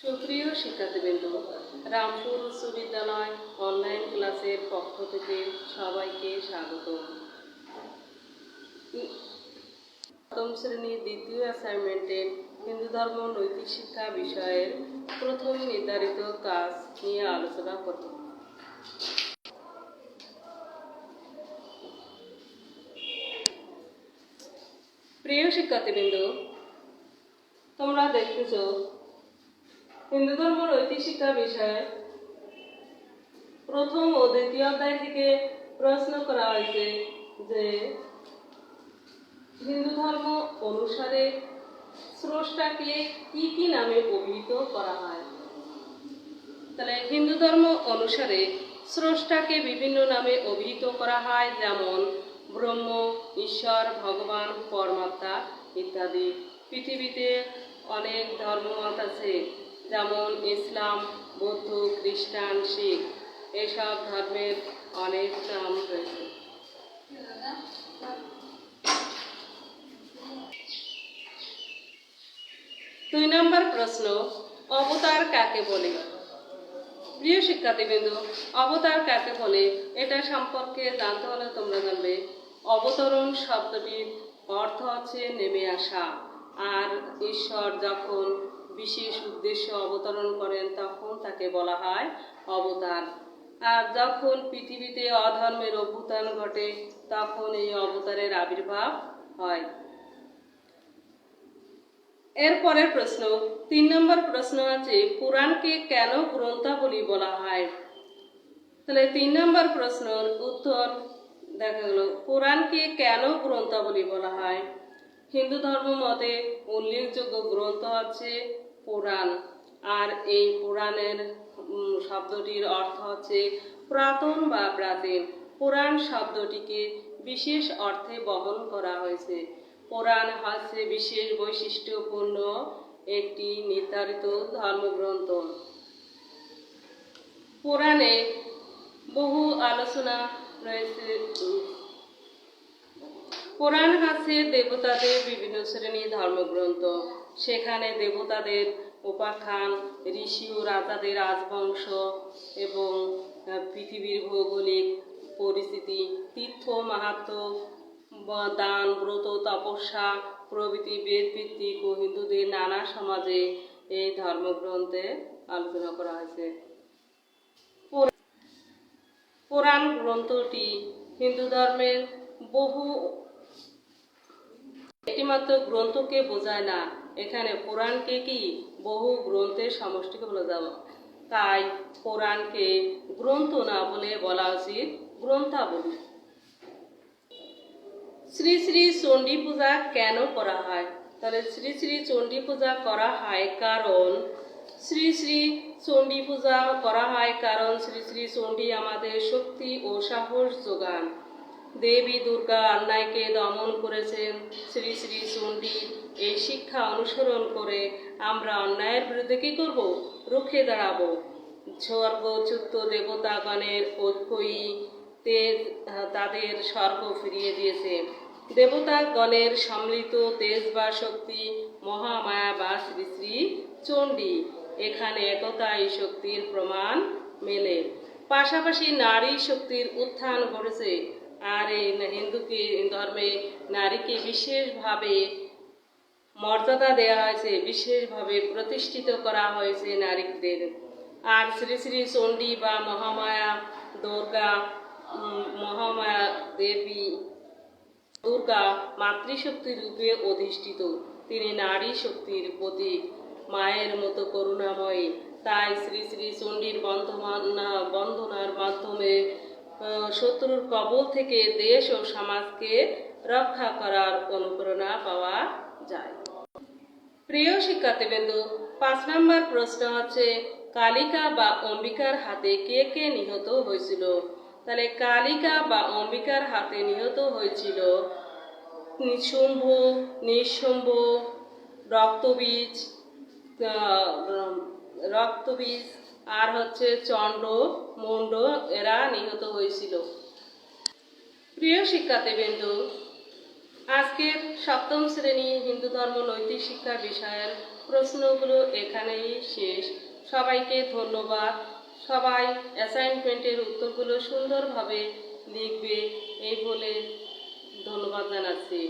সুপ্রিয় শিক্ষার্থীবৃন্দ, রামপুর উচ্চ বিদ্যালয় অনলাইন ক্লাসের পক্ষ থেকে সবাইকে স্বাগত প্রথম শ্রেণির দ্বিতীয় অ্যাসাইনমেন্টে হিন্দু ধর্ম নৈতিক শিক্ষা বিষয়ের প্রথম নির্ধারিত কাজ নিয়ে আলোচনা করব। প্রিয় শিক্ষার্থীবৃন্দ, তোমরা দেখতেছ হিন্দু ধর্ম নৈতিক শিক্ষা বিষয়ে প্রথম ও দ্বিতীয় অধ্যায় থেকে প্রশ্ন করা হয়েছে যে হিন্দু ধর্ম অনুসারে স্রষ্টাকে কি কি নামে অভিহিত করা হয়? তাহলে হিন্দু ধর্ম অনুসারে স্রষ্টাকে বিভিন্ন নামে অভিহিত করা হয়, যেমন ব্রহ্ম, ঈশ্বর, ভগবান, পরমাত্মা ইত্যাদি। পৃথিবীতে অনেক ধর্মমত আছে। যেমন ইসলাম, বৌদ্ধ, খ্রিস্টান, শিখ, এসব ধর্মের অনেক নাম রয়েছে। দুই নম্বর প্রশ্ন, অবতার কাকে বলে? প্রিয় শিক্ষার্থীবৃন্দ, অবতার কাকে বলে? এটা সম্পর্কে জানতে হলে তোমরা জানবে, অবতরণ শব্দটির অর্থ হচ্ছে নেমে আসা, আর ঈশ্বর যখন বিশেষ উদ্দেশ্য অবতরণ করেন তখন তাকে বলা হয় অবতার। আর যখন পৃথিবীতে অধর্মের অভ্যুত্থান ঘটে, তখন এই অবতারের আবির্ভাব হয়। এরপরের প্রশ্ন, তিন নম্বর প্রশ্ন আছে, পুরাণকে কেন গ্রন্থাবলী বলা হয়? তাহলে তিন নম্বর প্রশ্নের উত্তর দেখা গেল, পুরাণকে কেন গ্রন্থাবলী বলা হয়? হিন্দু ধর্ম মতে উল্লেখযোগ্য গ্রন্থ হচ্ছে পুরাণ। আর এই পুরাণের শব্দটির অর্থ হচ্ছে পুরাতন বা প্রাচীন। পুরাণ শব্দটিকে বিশেষ অর্থে বহন করা হয়েছে। পুরাণ হচ্ছে বিশেষ বৈশিষ্ট্যপূর্ণ একটি নির্ধারিত ধর্মগ্রন্থ। পুরাণে বহু আলোচনা রয়েছে পুরাণ হচ্ছে দেবতাদের বিভিন্ন শ্রেণি ধর্মগ্রন্থ। সেখানে দেবতাদের উপাখ্যান, ঋষি ও রাজাদের রাজবংশ এবং পৃথিবীর ভৌগোলিক পরিস্থিতি, তীর্থ, মাহাত্ম দান, ব্রত, তপস্যা, প্রভৃতি বেদ ভিত্তিক ও হিন্দুদের নানা সমাজে এই ধর্মগ্রন্থে আলোচনা করা হয়েছে। পুরাণ গ্রন্থটি হিন্দু ধর্মের বহু একটিমাত্র গ্রন্থকে বোঝায় না। এখানে পুরাণকে কি বহু গ্রন্থের সমষ্টিকে বলা যাবে তাই পুরাণকে গ্রন্থ না বলে বলা উচিত গ্রন্থাবলী। শ্রী শ্রী চণ্ডী পূজা কেন করা হয়? তাহলে শ্রী শ্রী চণ্ডী পূজা করা হয় কারণ শ্রী শ্রী চণ্ডী পূজা করা হয় কারণ শ্রী শ্রী চণ্ডী আমাদের শক্তি ও সাহস যোগান। দেবী দুর্গা অন্যায়কে দমন করেছেন। শ্রী শ্রী চণ্ডী এই শিক্ষা অনুসরণ করে আমরা অন্যায়ের বিরুদ্ধে কি করব? রুখে দাঁড়াবো। স্বর্গচ্যুত দেবতাগণের ঐক্যই তেজ তাদের স্বর্গ ফিরিয়ে দিয়েছে। দেবতাগণের সম্মিলিত তেজ বা শক্তি মহামায়া বা শ্রী শ্রী চণ্ডী। এখানে একতাই শক্তির প্রমাণ মেলে। পাশাপাশি নারী শক্তির উত্থান ঘটেছে। আর এই হিন্দুকে ধর্মে নারীকে বিশেষভাবে মর্যাদা দেওয়া হয়েছে, বিশেষভাবে প্রতিষ্ঠিত করা হয়েছে নারীদের। আর শ্রী শ্রী চণ্ডী বা মহামায়া দুর্গা মহামায়া দেবী, দুর্গা মাতৃশক্তি রূপে অধিষ্ঠিত। তিনি নারী শক্তির প্রতীক, মায়ের মতো করুণাময়ী। তাই শ্রী শ্রী চণ্ডীর বন্ধনা বন্ধনার মাধ্যমে শত্রুর কবল থেকে দেশ ও সমাজকে রক্ষা করার অনুপ্রেরণা পাওয়া যায়। প্রিয় শিক্ষার্থীবৃন্দ, পাঁচ নম্বর প্রশ্ন হচ্ছে, কালিকা বা অম্বিকার হাতে কে কে নিহত হয়েছিল? তাহলে কালিকা বা অম্বিকার হাতে নিহত হয়েছিল শুম্ভ নিঃশুম্ভ রক্তবীজ রক্তবীজ আর হচ্ছে চণ্ড মুন্ড এরা নিহত হয়েছিল। প্রিয় শিক্ষার্থীবৃন্দ, আজকের সপ্তম শ্রেণি হিন্দু ধর্ম নৈতিক শিক্ষা বিষয়ের প্রশ্নগুলো এখানেই শেষ। সবাইকে ধন্যবাদ। সবাই অ্যাসাইনমেন্টের উত্তরগুলো সুন্দরভাবে লিখবে, এই বলে ধন্যবাদ জানাচ্ছি।